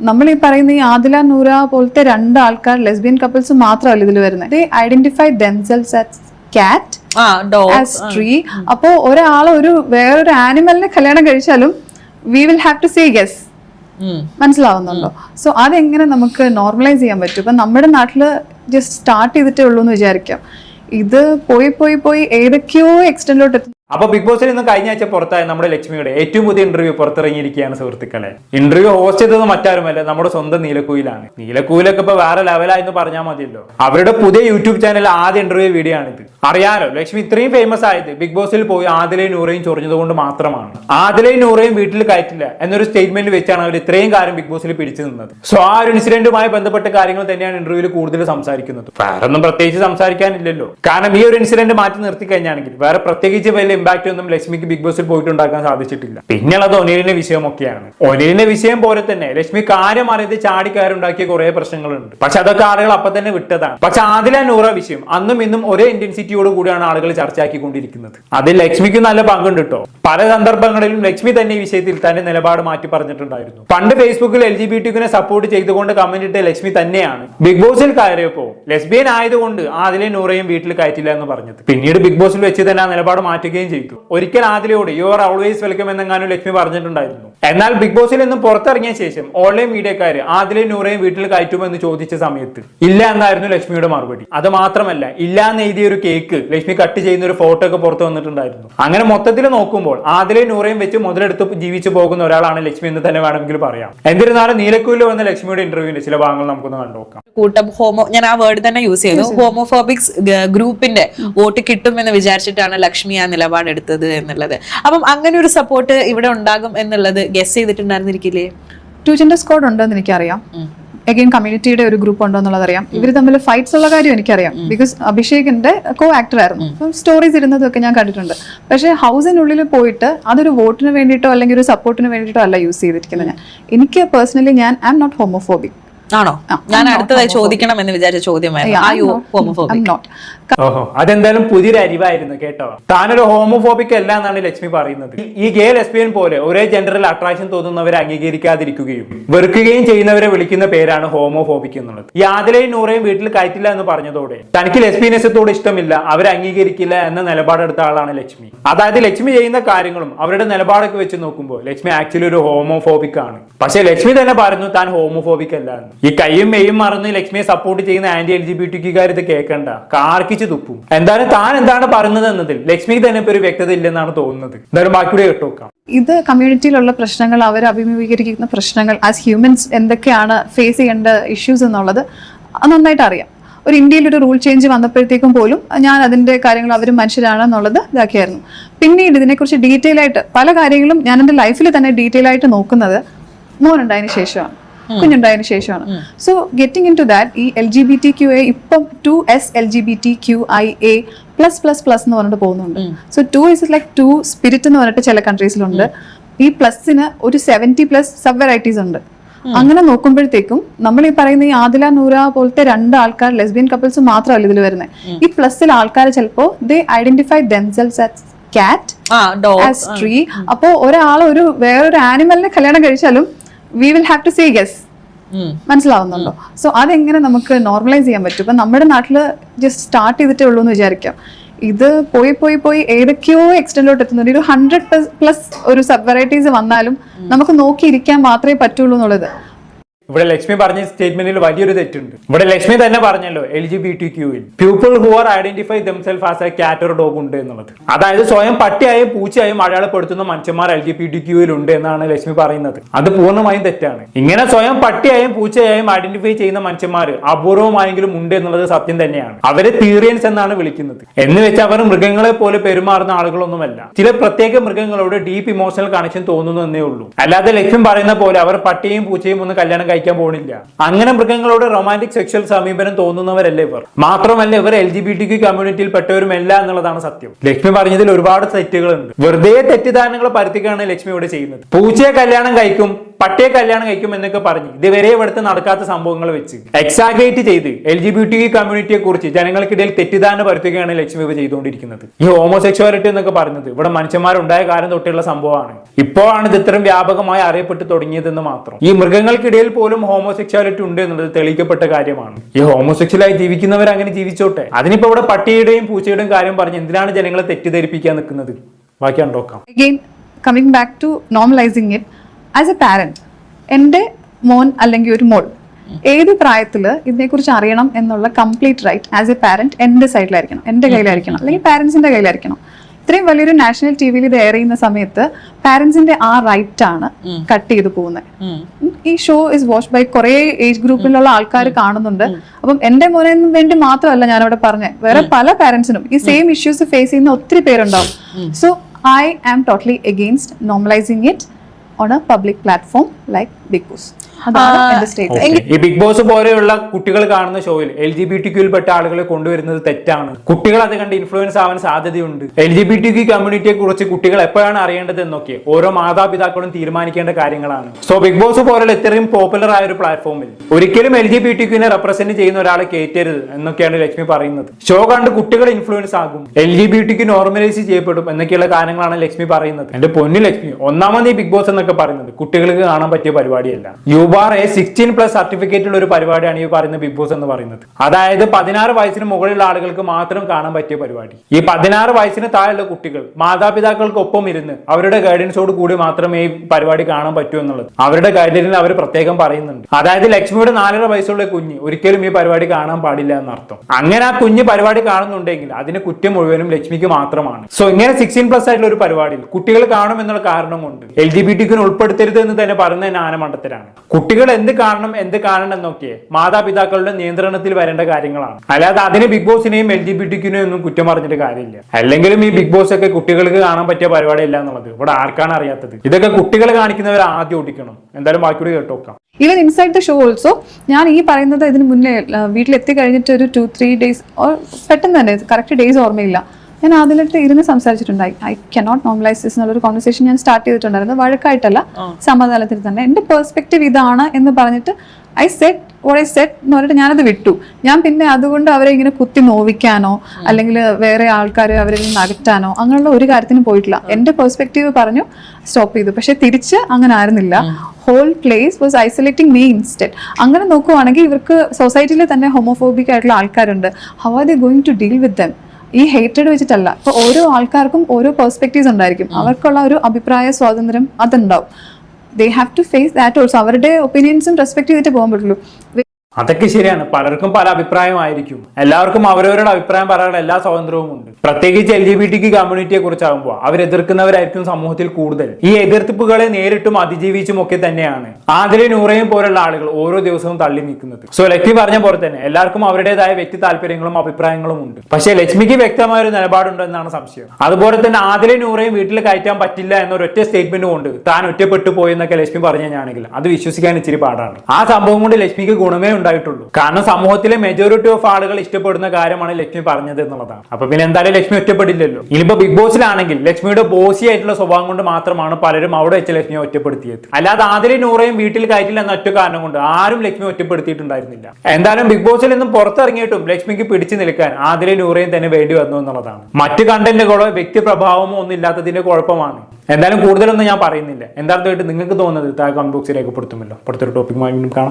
നമ്മൾ ഈ പറയുന്ന ഈ ആദില നൂറ പോലത്തെ രണ്ട് ആൾക്കാർ ലെസ്ബിയൻ കപ്പിൾസ് മാത്രമല്ല ഇതിൽ വരുന്നത്? They identify themselves as cat as tree അപ്പോ ഒരാൾ ഒരു വേറൊരു ആനിമലിനെ കല്യാണം കഴിച്ചാലും we will have to say guess മനസ്സിലാവുന്നുണ്ടോ? സോ അതെങ്ങനെ നമുക്ക് നോർമലൈസ് ചെയ്യാൻ പറ്റും? ഇപ്പൊ നമ്മുടെ നാട്ടിൽ ജസ്റ്റ് സ്റ്റാർട്ട് ചെയ്തിട്ടേ ഉള്ളൂ എന്ന് വിചാരിക്കാം. ഇത് പോയി പോയി പോയി ഏതൊക്കെയോ എക്സ്റ്റൻഡിലോട്ട് എത്തും അപ്പൊ ബിഗ് ബോസിൽ നിന്ന് കഴിഞ്ഞ ആഴ്ച പുറത്തായ നമ്മുടെ ലക്ഷ്മിയുടെ ഏറ്റവും പുതിയ ഇന്റർവ്യൂ പുറത്തിറങ്ങിയിരിക്കുകയാണ് സുഹൃത്തുക്കളെ. ഇന്റർവ്യൂ ഹോസ്റ്റ് ചെയ്തത് മറ്റാരുമല്ല നമ്മുടെ സ്വന്തം നീലക്കൂയിലാണ്. നീലക്കൂയിലൊക്കെ ഇപ്പൊ വേറെ ലെവലായെന്ന് പറഞ്ഞാൽ മതിയല്ലോ. അവരുടെ പുതിയ യൂട്യൂബ് ചാനൽ ആദ്യ ഇന്റർവ്യൂ വീഡിയോ ആണിത് അറിയാലോ ലക്ഷ്മി ഇത്രയും ഫേമസ് ആയത് ബിഗ് ബോസിൽ പോയി ആദിലയും നൂറയും ചൊറിഞ്ഞത് കൊണ്ട് മാത്രമാണ്. ആദിലയും നൂറയും വീട്ടിൽ കയറ്റില്ല എന്നൊരു സ്റ്റേറ്റ്മെന്റ് വെച്ചാണ് അവർ ഇത്രയും കാര്യം ബിഗ് ബോസിൽ പിടിച്ചു നിന്നത്. സോ ആ ഒരു ഇൻസിഡന്റുമായി ബന്ധപ്പെട്ട കാര്യങ്ങൾ തന്നെയാണ് ഇന്റർവ്യൂവിൽ കൂടുതൽ സംസാരിക്കുന്നത്. വേറെ ഒന്നും പ്രത്യേകിച്ച് സംസാരിക്കാനില്ലല്ലോ. കാരണം ഈ ഒരു ഇൻസിഡന്റ് മാറ്റി നിർത്തി കഴിഞ്ഞാണെങ്കിൽ വേറെ പ്രത്യേകിച്ച് വലിയ ഇമ്പാക്ട് ഒന്നും ലക്ഷ്മിക്ക് ബിഗ് ബോസിൽ പോയിട്ട് പോയിട്ടുണ്ടാക്കാൻ സാധിച്ചിട്ടില്ല. പിന്നെയുള്ളത് ഒനിലിന്റെ വിഷയമൊക്കെയാണ്. ഒനിലിന്റെ വിഷയം പോലെ തന്നെ ലക്ഷ്മി കാര്യം അറിയത് ചാടിക്കാരുണ്ടാക്കിയ കുറെ പ്രശ്നങ്ങളുണ്ട്. പക്ഷെ അതൊക്കെ ആളുകൾ അപ്പൊ തന്നെ വിട്ടതാണ്. പക്ഷെ ആദില നൂറ വിഷയം. അന്നും ഇന്നും ഒരേ ഇന്റൻസിറ്റിയോട് കൂടിയാണ് ആളുകൾ ചർച്ച ചർച്ചയാക്കിക്കൊണ്ടിരിക്കുന്നത്. അതിൽ ലക്ഷ്മിക്ക് നല്ല പങ്കുണ്ട് കേട്ടോ പല സന്ദർഭങ്ങളിലും ലക്ഷ്മി തന്നെ ഈ വിഷയത്തിൽ തന്റെ നിലപാട് മാറ്റി പറഞ്ഞിട്ടുണ്ടായിരുന്നു. പണ്ട് ഫേസ്ബുക്കിൽ എൽ ജി ബി ടിക്കിനെ സപ്പോർട്ട് ചെയ്തുകൊണ്ട് കമന്റ് ഇട്ട ലക്ഷ്മി തന്നെയാണ്. ബിഗ് ബോസിൽ കയറിയപ്പോ ലെസ്ബിയൻ ആയതുകൊണ്ട് ആദിലെ നൂറയും വീട്ടിൽ കയറ്റില്ല എന്ന് പറഞ്ഞത്. പിന്നീട് ബിഗ് ബോസിൽ വെച്ച് തന്നെ ആ നിലപാട് മാറ്റുകയും ചെയ്തു. ഒരിക്കൽ ആദിലയോട് യു ആർ ഓൾവേസ് വെൽക്കം എന്നെങ്ങാനും ലക്ഷ്മി പറഞ്ഞിട്ടുണ്ടായിരുന്നു. എന്നാൽ ബിഗ് ബോസിൽ നിന്നും പുറത്തിറങ്ങിയ ശേഷം ഓൺലൈൻ മീഡിയക്കാര് ആദിലെ നൂറയും വീട്ടിൽ കയറ്റുമെന്ന് ചോദിച്ച സമയത്ത് ഇല്ല എന്നായിരുന്നു ലക്ഷ്മിയുടെ മറുപടി. അത് മാത്രമല്ല ഇല്ല എന്ന് എഴുതിയ ഒരു കേക്ക് ലക്ഷ്മി കട്ട് ചെയ്യുന്ന ഒരു ഫോട്ടോ ഒക്കെ പുറത്തു വന്നിട്ടുണ്ടായിരുന്നു. അങ്ങനെ മൊത്തത്തിൽ നോക്കുമ്പോൾ ആദിലെ നൂറയും വെച്ച് മുതലെടുത്ത് ജീവിച്ചു പോകുന്ന ഒരാളാണ് ലക്ഷ്മി എന്ന് തന്നെ വേണമെങ്കിൽ പറയാം. എന്നിരുന്നാലും നീലക്കൂലിൽ വന്ന ലക്ഷ്മിയുടെ ഇന്റർവ്യൂവിന്റെ ചില ഭാഗങ്ങൾ നമുക്കൊന്ന് കണ്ടുനോക്കാം കൂട്ടം ഹോമോ ഞാൻ ആ വേർഡ് തന്നെ യൂസ് ചെയ്തു ഹോമോഫോബിക്സ് ഗ്രൂപ്പിന്റെ വോട്ട് കിട്ടുമെന്ന് വിചാരിച്ചിട്ടാണ് ലക്ഷ്മി ആ നിലപാടെടുത്തത് എന്നുള്ളത്. അപ്പം അങ്ങനെ ഒരു സപ്പോർട്ട് ഇവിടെ ഉണ്ടാകും എന്നുള്ളത് ഗസ് ചെയ്തിട്ടുണ്ടായിരുന്നിരിക്കില്ലേ? ടു ജെൻഡർ സ്ക്വാഡ് ഉണ്ടെന്ന് എനിക്കറിയാം. എഗെയിൻ കമ്മ്യൂണിറ്റിയുടെ ഒരു ഗ്രൂപ്പ് ഉണ്ടോ എന്നുള്ളത് അറിയാം ഇവർ തമ്മിൽ ഫൈറ്റ്സ് ഉള്ള കാര്യം എനിക്കറിയാം. ബിക്കോസ് അഭിഷേകിന്റെ കോ ആക്ടർ ആയിരുന്നു അപ്പം സ്റ്റോറീസ് ഇരുന്നതൊക്കെ ഞാൻ കണ്ടിട്ടുണ്ട്. പക്ഷേ ഹൗസിനുള്ളിൽ പോയിട്ട് അതൊരു വോട്ടിന് വേണ്ടിയിട്ടോ അല്ലെങ്കിൽ ഒരു സപ്പോർട്ടിന് വേണ്ടിയിട്ടോ അല്ല യൂസ് ചെയ്തിരിക്കുന്നത് ഞാൻ. എനിക്ക് പേഴ്സണലി ഞാൻ ഐ എം നോട്ട് ഹോമോഫോബിക് ആണോ ഞാൻ അടുത്തതായി ചോദിക്കണം എന്ന് വിചാരിച്ച ചോദ്യമായിരുന്നു. ഓഹോ അതെന്തായാലും പുതിയൊരു അരിവായിരുന്നു കേട്ടോ. താനൊരു ഹോമോഫോബിക് അല്ല എന്നാണ് ലക്ഷ്മി പറയുന്നത്. ഈ ഗേ ലെസ്ബിയൻ പോലെ ഒരേ ജെൻഡറിൽ അട്രാക്ഷൻ തോന്നുന്നവരെ അംഗീകരിക്കാതിരിക്കുകയും വെറുക്കുകയും ചെയ്യുന്നവരെ വിളിക്കുന്ന പേരാണ് ഹോമോഫോബിക് എന്നുള്ളത്. ഈ നൂറേയും വീട്ടിൽ കയറ്റില്ല എന്ന് പറഞ്ഞതോടെ തനിക്ക് ലെസ്ബിയനിസത്തോട് ഇഷ്ടമില്ല. അവരെ അംഗീകരിക്കില്ല എന്ന നിലപാടെടുത്ത ആളാണ് ലക്ഷ്മി. അതായത് ലക്ഷ്മി ചെയ്യുന്ന കാര്യങ്ങളും അവരുടെ നിലപാടൊക്കെ വെച്ച് നോക്കുമ്പോൾ ലക്ഷ്മി ആക്ച്വലി ഒരു ഹോമോഫോബിക് ആണ്. പക്ഷെ ലക്ഷ്മി തന്നെ പറഞ്ഞു താൻ ഹോമോഫോബിക് അല്ല ഈ കൈയും മെയ്യും മറന്ന് ലക്ഷ്മിയെ സപ്പോർട്ട് ചെയ്യുന്ന ആന്റി എൽ ജി ബി ടിക്കാർ ഇത് കേൾക്കണ്ട. കാർക്കിച്ച് തുപ്പും എന്തായാലും താൻ എന്താണ് പറയുന്നത് എന്നതിൽ ലക്ഷ്മിക്ക് തന്നെ ഇപ്പൊ ഒരു വ്യക്തത ഇല്ലെന്നാണ് തോന്നുന്നത്. എന്തായാലും ബാക്കിയുടെ കേട്ടോക്കാം ഇത് കമ്മ്യൂണിറ്റിയിലുള്ള പ്രശ്നങ്ങൾ അവർ അഭിമുഖീകരിക്കുന്ന പ്രശ്നങ്ങൾ ആസ് ഹ്യൂമൻസ് എന്തൊക്കെയാണ് ഫേസ് ചെയ്യേണ്ട ഇഷ്യൂസ് എന്നുള്ളത് നന്നായിട്ട് അറിയാം. ഒരു ഇന്ത്യയിൽ ഒരു റൂൾ ചേഞ്ച് വന്നപ്പോഴത്തേക്കും പോലും ഞാൻ അതിന്റെ കാര്യങ്ങൾ അവർ മനുഷ്യരാണെന്നുള്ളത് ഇതാക്കിയായിരുന്നു. പിന്നീട് ഇതിനെക്കുറിച്ച് ഡീറ്റെയിൽ ആയിട്ട് പല കാര്യങ്ങളും ഞാൻ എന്റെ ലൈഫിൽ തന്നെ ഡീറ്റെയിൽ ആയിട്ട് നോക്കുന്നത് മോനുണ്ടായതിനു ശേഷമാണ്. കുഞ്ഞുണ്ടായതിനു ശേഷമാണ്. So getting in to that ഈ L G B T Q A ഇപ്പം two S L G B T Q I A plus plus plus എന്ന് പറഞ്ഞിട്ട് പോകുന്നുണ്ട്. So two is like two spirit എന്ന് പറഞ്ഞിട്ട് ചില കൺട്രീസിലുണ്ട് ഈ പ്ലസിന് ഒരു സെവന്റി പ്ലസ് സബ് വെറൈറ്റീസ് ഉണ്ട് അങ്ങനെ നോക്കുമ്പോഴത്തേക്കും നമ്മൾ ഈ പറയുന്ന ഈ ആദില നൂറ പോലത്തെ രണ്ട് ആൾക്കാർ ലെസ്ബിയൻ കപ്പിൾസ് മാത്രമല്ല ഇതിൽ വരുന്നത്. ഈ പ്ലസിൽ ആൾക്കാർ ചിലപ്പോ they identify themselves as cat as tree അപ്പോ ഒരാൾ ഒരു വേറൊരു ആനിമലിനെ കല്യാണം കഴിച്ചാലും we will have to say guess മനസ്സിലാവുന്നുണ്ടോ? സോ അതെങ്ങനെ നമുക്ക് നോർമലൈസ് ചെയ്യാൻ പറ്റും? ഇപ്പൊ നമ്മുടെ നാട്ടിൽ ജസ്റ്റ് സ്റ്റാർട്ട് ചെയ്തിട്ടേ ഉള്ളൂ എന്ന് വിചാരിക്കാം. ഇത് പോയി പോയി പോയി ഏതൊക്കെയോ എക്സ്റ്റെൻഡിലോട്ട് എത്തുന്നുണ്ട്. ഒരു ഹൺഡ്രഡ് പ്ലസ് ഒരു സബ് വെറൈറ്റീസ് വന്നാലും നമുക്ക് നോക്കിയിരിക്കാൻ മാത്രമേ പറ്റുള്ളൂ എന്നുള്ളത്. ഇവിടെ ലക്ഷ്മി പറഞ്ഞ സ്റ്റേറ്റ്മെന്റിൽ വലിയൊരു തെറ്റുണ്ട്. ഇവിടെ ലക്ഷ്മി തന്നെ പറഞ്ഞല്ലോ എൽ ജി ബി ടി ക്യൂവിൽ people who are identify themself as a cat or dog ഉണ്ട് എന്നുള്ളത്. അതായത് സ്വയം പട്ടിയായും പൂച്ചയായും അടയാളപ്പെടുത്തുന്ന മനുഷ്യന്മാർ എൽ ജി ബി ടി ക്യൂവിൽ ഉണ്ട് എന്നാണ് ലക്ഷ്മി പറയുന്നത്. അത് പൂർണമായും തെറ്റാണ്. ഇങ്ങനെ സ്വയം പട്ടിയായും പൂച്ചയായും ഐഡന്റിഫൈ ചെയ്യുന്ന മനുഷ്യന്മാർ അപൂർവമായെങ്കിലും ഉണ്ട് എന്നുള്ളത് സത്യം തന്നെയാണ്. അവരെ തീറിയൻസ് എന്നാണ് വിളിക്കുന്നത്. എന്ന് വെച്ച് അവർ മൃഗങ്ങളെ പോലെ പെരുമാറുന്ന ആളുകളൊന്നുമല്ല. ചില പ്രത്യേക മൃഗങ്ങളോട് ഡീപ്പ് ഇമോഷണൽ കണക്ഷൻ തോന്നുന്നു എന്നേ ഉള്ളൂ. അല്ലാതെ ലക്ഷ്യം പറയുന്ന പോലെ അവർ പട്ടിയും പൂച്ചയും ഒന്ന് കല്യാണം കഴിക്കാൻ പോണില്ല. അങ്ങനെ മൃഗങ്ങളോട് റൊമാന്റിക് സെക്ഷൽ സമീപനം തോന്നുന്നവരല്ല ഇവർ? മാത്രമല്ല ഇവർ എൽ ജി ബി ടി കമ്മ്യൂണിറ്റിയിൽ പെട്ടവരുമല്ല എന്നുള്ളതാണ് സത്യം. ലക്ഷ്മി പറഞ്ഞതിൽ ഒരുപാട് തെറ്റുകളുണ്ട്. വെറുതെ തെറ്റിദ്ധാരണകൾ പരത്തിക്കാണ് ലക്ഷ്മി ഇവിടെ ചെയ്യുന്നത്. പൂച്ചയെ കല്യാണം കഴിക്കും പട്ടിയെ കല്യാണം കഴിക്കും എന്നൊക്കെ പറഞ്ഞ് ഇതുവരെ ഇവിടുത്തെ നടക്കാത്ത സംഭവങ്ങൾ വെച്ച് എക്സാഗ്രേറ്റ് ചെയ്ത് എൽ ജി ബി ടി കമ്മ്യൂണിറ്റിയെ കുറിച്ച് ജനങ്ങൾക്കിടയിൽ തെറ്റിദ്ധാരണ പരത്തുകയാണ് ലക്ഷ്മി ഇവ ചെയ്തുകൊണ്ടിരിക്കുന്നത്. ഈ ഹോമോസെക്ച്വാലിറ്റി എന്നൊക്കെ പറഞ്ഞത് ഇവിടെ മനുഷ്യന്മാരുണ്ടായ കാലം തൊട്ടുള്ള സംഭവമാണ്. ഇപ്പോഴാണ് ഇത് ഇത്രയും വ്യാപകമായി അറിയപ്പെട്ട് തുടങ്ങിയതെന്ന് മാത്രം. ഈ മൃഗങ്ങൾക്കിടയിൽ പോലും ഹോമോസെക്ച്വാലിറ്റി ഉണ്ട് എന്നുള്ളത് തെളിയിക്കപ്പെട്ട കാര്യമാണ്. ഈ ഹോമോസെക്ച്വലായി ജീവിക്കുന്നവർ അങ്ങനെ ജീവിച്ചോട്ടെ? അതിനിപ്പോ ഇവിടെ പട്ടിയുടെയും പൂച്ചയുടെയും കാര്യം പറഞ്ഞ് എന്തിനാണ് ജനങ്ങളെ തെറ്റിദ്ധരിപ്പിക്കാൻ നിൽക്കുന്നത്? ബാക്കി കണ്ടോക്കാം. Again coming back to normalising it as a parent എന്റെ മോൻ അല്ലെങ്കിൽ ഒരു മോൾ ഏത് പ്രായത്തിൽ ഇതിനെക്കുറിച്ച് അറിയണം എന്നുള്ള complete right as a parent എന്റെ സൈഡിലായിരിക്കണം എന്റെ കയ്യിലായിരിക്കണം. അല്ലെങ്കിൽ പാരൻസിന്റെ കയ്യിലായിരിക്കണം. ഇത്രയും വലിയൊരു നാഷണൽ ടി വിയിൽ ഇത് എയർ ചെയ്യുന്ന സമയത്ത് പാരന്റ്സിന്റെ ആ റൈറ്റ് ആണ് കട്ട് ചെയ്ത് പോകുന്നത് ഈ ഷോ ഇസ് വാച്ച് ബൈ കുറെ ഏജ് ഗ്രൂപ്പിലുള്ള ആൾക്കാർ കാണുന്നുണ്ട്. അപ്പം എന്റെ മോനെ വേണ്ടി മാത്രമല്ല ഞാൻ അവിടെ പറഞ്ഞത് വേറെ പല പാരന്റ്സിനും ഈ സെയിം ഇഷ്യൂസ് ഫേസ് ചെയ്യുന്ന ഒത്തിരി പേരുണ്ടാവും. So I am totally against normalising it on a public platform like Bigg Boss ഈ ബിഗ് ബോസ് പോലെയുള്ള കുട്ടികൾ കാണുന്ന ഷോയിൽ എൽ ജി ബി ടി ക്യൂൽപ്പെട്ട ആളുകളെ കൊണ്ടുവരുന്നത് തെറ്റാണ്. കുട്ടികൾ അത് കണ്ട് ഇൻഫ്ലുവൻസ് ആവാൻ സാധ്യതയുണ്ട്. L G B T Q കമ്മ്യൂണിറ്റിയെ കുറിച്ച് കുട്ടികൾ എപ്പോഴാണ് അറിയേണ്ടത് എന്നൊക്കെ ഓരോ മാതാപിതാക്കളും തീരുമാനിക്കേണ്ട കാര്യങ്ങളാണ്. സോ ബിഗ് ബോസ് പോലുള്ള ഇത്രയും പോപ്പുലർ ആയ ഒരു പ്ലാറ്റ്ഫോമിൽ ഒരിക്കലും എൽ ജി ബി ടി ക്യൂനെ റെപ്രസെന്റ് ചെയ്യുന്ന ഒരാളെ കയറ്റരുത് എന്നൊക്കെയാണ് ലക്ഷ്മി പറയുന്നത്. ഷോ കണ്ട് കുട്ടികൾ ഇൻഫ്ലുവൻസ് ആകും. എൽ ജി ബി ടിക്ക് നോർമലൈസ് ചെയ്യപ്പെടും എന്നൊക്കെയുള്ള കാര്യങ്ങളാണ് ലക്ഷ്മി പറയുന്നത്. എന്റെ പൊന്നു ലക്ഷ്മി ഒന്നാമത് ഈ ബിഗ് ബോസ് എന്നൊക്കെ പറയുന്നത് കുട്ടികൾക്ക് കാണാൻ പറ്റിയ പരിപാടിയല്ല. യുബാർ എ സിക്സ്റ്റീൻ പ്ലസ് സർട്ടിഫിക്കറ്റുള്ള ഒരു പരിപാടിയാണ് ഈ പറയുന്ന ബിഗ് ബോസ് എന്ന് പറയുന്നത്. അതായത് പതിനാറ് വയസ്സിന് മുകളിലുള്ള ആളുകൾക്ക് മാത്രം കാണാൻ പറ്റിയ പരിപാടി. ഈ പതിനാറ് വയസ്സിന് താഴെയുള്ള കുട്ടികൾ മാതാപിതാക്കൾക്കൊപ്പം ഇരുന്ന് അവരുടെ ഗൈഡൻസോട് കൂടി മാത്രമേ ഈ പരിപാടി കാണാൻ പറ്റൂ എന്നുള്ളത്. അവരുടെ ഗൈഡൻസിൽ അവർ പ്രത്യേകം പറയുന്നുണ്ട്. അതായത് ലക്ഷ്മിയുടെ നാലര വയസ്സുള്ള കുഞ്ഞ് ഒരിക്കലും ഈ പരിപാടി കാണാൻ പാടില്ല എന്നർത്ഥം. അങ്ങനെ ആ കുഞ്ഞ് പരിപാടി കാണുന്നുണ്ടെങ്കിൽ അതിന് കുറ്റം മുഴുവനും ലക്ഷ്മിക്ക് മാത്രമാണ്. സോ ഇങ്ങനെ സിക്സ്റ്റീൻ പ്ലസ് ആയിട്ടുള്ള ഒരു പരിപാടിയിൽ കുട്ടികൾ കാണും എന്നുള്ള കാരണം കൊണ്ട് എൽ ജി ബി ടിക്കിന് ഉൾപ്പെടുത്തരുത് എന്ന് തന്നെ പറയുന്നത് ജ്ഞാനമണ്ഡത്തിലാണ് കുട്ടികൾ എന്ത് കാണണം എന്ത് കാണണം എന്നൊക്കെ മാതാപിതാക്കളുടെ നിയന്ത്രണത്തിൽ വരേണ്ട കാര്യങ്ങളാണ്. അല്ലാതെ അതിന് ബിഗ് ബോസിനെയും എൽ ജി ബി ടിക്കിനെയും ഒന്നും കുറ്റം പറഞ്ഞിട്ട് കാര്യമില്ല. അല്ലെങ്കിലും ഈ ബിഗ് ബോസ് ഒക്കെ കുട്ടികൾക്ക് കാണാൻ പറ്റിയ പരിപാടി അല്ല എന്നുള്ളത്. ഇവിടെ ആർക്കാണ് അറിയാത്തത്? ഇതൊക്കെ കുട്ടികളെ കാണിക്കുന്നവർ ആദ്യം ഓടിക്കണം. എന്തായാലും ബാക്കിയോട് കേട്ടോക്കാം even inside the show also ഞാൻ ഈ പറയുന്നത് ഇതിന് മുന്നേ വീട്ടിലെത്തി കഴിഞ്ഞിട്ട് ഒരു ടു ത്രീ ഡേയ്സ് പെട്ടെന്ന് തന്നെ കറക്റ്റ് ഡേയ്സ് ഓർമ്മയില്ല. ഞാൻ അതിലിട്ട് ഇരുന്ന് സംസാരിച്ചിട്ടുണ്ടായി. ഐ കനോട്ട് നോർമലൈസ് ദിസ് എന്നുള്ളൊരു കോൺവെർസേഷൻ ഞാൻ സ്റ്റാർട്ട് ചെയ്തിട്ടുണ്ടായിരുന്നു. വഴക്കായിട്ടല്ല. സമാധാനത്തിൽ തന്നെ. എന്റെ പെർസ്പെക്റ്റീവ് ഇതാണ് എന്ന് പറഞ്ഞിട്ട് ഐ സെറ്റ് ഐ സെറ്റ് എന്ന് പറഞ്ഞിട്ട് ഞാനത് വിട്ടു. ഞാൻ പിന്നെ അതുകൊണ്ട് അവരെ ഇങ്ങനെ കുത്തി നോവിക്കാനോ അല്ലെങ്കിൽ വേറെ ആൾക്കാർ അവരെ നിന്ന് അകറ്റാനോ അങ്ങനെയുള്ള ഒരു കാര്യത്തിനും പോയിട്ടില്ല. എന്റെ പെർസ്പെക്റ്റീവ് പറഞ്ഞു സ്റ്റോപ്പ് ചെയ്തു. പക്ഷെ തിരിച്ച് അങ്ങനെ ആയിരുന്നില്ല. Whole place was isolating me instead അങ്ങനെ നോക്കുവാണെങ്കിൽ ഇവർക്ക് സൊസൈറ്റിയിൽ തന്നെ ഹോമോഫോബിക് ആയിട്ടുള്ള ആൾക്കാരുണ്ട്. How are they going to deal with them ഈ ഹേറ്റഡ് വെച്ചിട്ടല്ല. ഇപ്പൊ ഓരോ ആൾക്കാർക്കും ഓരോ പെർസ്പെക്റ്റീവ്സ് ഉണ്ടായിരിക്കും. അവർക്കുള്ള ഒരു അഭിപ്രായ സ്വാതന്ത്ര്യം അതുണ്ടാവും. They have to face that also അവരുടെ ഒപ്പീനിയൻസും റെസ്പെക്ട് ചെയ്തിട്ട് പോകാൻ പറ്റുള്ളൂ. അതൊക്കെ ശരിയാണ്. പലർക്കും പല അഭിപ്രായമായിരിക്കും. എല്ലാവർക്കും അവരവരുടെ അഭിപ്രായം പറയാനുള്ള എല്ലാ സ്വാതന്ത്ര്യവും ഉണ്ട്. പ്രത്യേകിച്ച് എൽ ജി ബി ടിക്ക് കമ്മ്യൂണിറ്റിയെ കുറിച്ചാകുമ്പോൾ അവർ എതിർക്കുന്നവരായിരിക്കും സമൂഹത്തിൽ കൂടുതൽ. ഈ എതിർപ്പുകളെ നേരിട്ടും അതിജീവിച്ചും ഒക്കെ തന്നെയാണ് ആദിലെ നൂറയും പോലുള്ള ആളുകൾ ഓരോ ദിവസവും തള്ളി നിൽക്കുന്നത്. സോ ലക്ഷ്മി പറഞ്ഞ പോലെ തന്നെ എല്ലാവർക്കും അവരുടേതായ വ്യക്തി താല്പര്യങ്ങളും അഭിപ്രായങ്ങളും ഉണ്ട്. പക്ഷേ ലക്ഷ്മിക്ക് വ്യക്തമായ ഒരു നിലപാടുണ്ടെന്നാണ് സംശയം. അതുപോലെ തന്നെ ആദിലെ നൂറയും വീട്ടിൽ കയറ്റാൻ പറ്റില്ല എന്നൊരൊറ്റ സ്റ്റേറ്റ്മെന്റ് കൊണ്ട് താൻ ഒറ്റപ്പെട്ടു പോയെന്നൊക്കെ ലക്ഷ്മി പറഞ്ഞാണെങ്കിൽ അത് വിശ്വസിക്കാൻ ഇച്ചിരി പാടാണ്. ആ സംഭവം കൊണ്ട് ലക്ഷ്മിക്ക് ഗുണമേ ഉണ്ടായിട്ടുള്ളൂ. കാരണം സമൂഹത്തിലെ മെജോറിറ്റി ഓഫ് ആളുകൾ ഇഷ്ടപ്പെടുന്ന കാര്യമാണ് ലക്ഷ്മി പറഞ്ഞത് എന്നുള്ളതാണ്. അപ്പൊ പിന്നെ എന്തായാലും ലക്ഷ്മി ഒറ്റപ്പെടില്ലല്ലോ. ഇനിയിപ്പോ ബിഗ് ബോസിലാണെങ്കിൽ ലക്ഷ്മിയുടെ ബോസി ആയിട്ടുള്ള സ്വഭാവം കൊണ്ട് മാത്രമാണ് പലരും അവിടെ വെച്ച് ലക്ഷ്മിയെ ഒറ്റപ്പെടുത്തിയത്. അല്ലാതെ ആദ്യം നൂറയും വീട്ടിൽ കയറ്റില്ല എന്ന ഒറ്റ കാരണം കൊണ്ട് ആരും ലക്ഷ്മി ഒറ്റപ്പെടുത്തിയിട്ടുണ്ടായിരുന്നില്ല. എന്തായാലും ബിഗ് ബോസിൽ നിന്നും പുറത്തിറങ്ങിയിട്ടും ലക്ഷ്മിക്ക് പിടിച്ചു നിൽക്കാൻ ആദ്യം നൂറയും തന്നെ വേണ്ടി വന്നു എന്നുള്ളതാണ്. മറ്റു കണ്ടന്റുകളോ വ്യക്തി പ്രഭാവമോ ഒന്നും ഇല്ലാത്തതിന്റെ കുഴപ്പമാണ്. എന്തായാലും കൂടുതലൊന്നും ഞാൻ പറയുന്നില്ല. എന്താണെന്ന് നിങ്ങൾക്ക് തോന്നുന്നത് താഴെ കമന്റ് ബോക്സിൽ രേഖപ്പെടുത്തുമല്ലോ. അടുത്തൊരു ടോപ്പിക് വീണ്ടും കാണാം.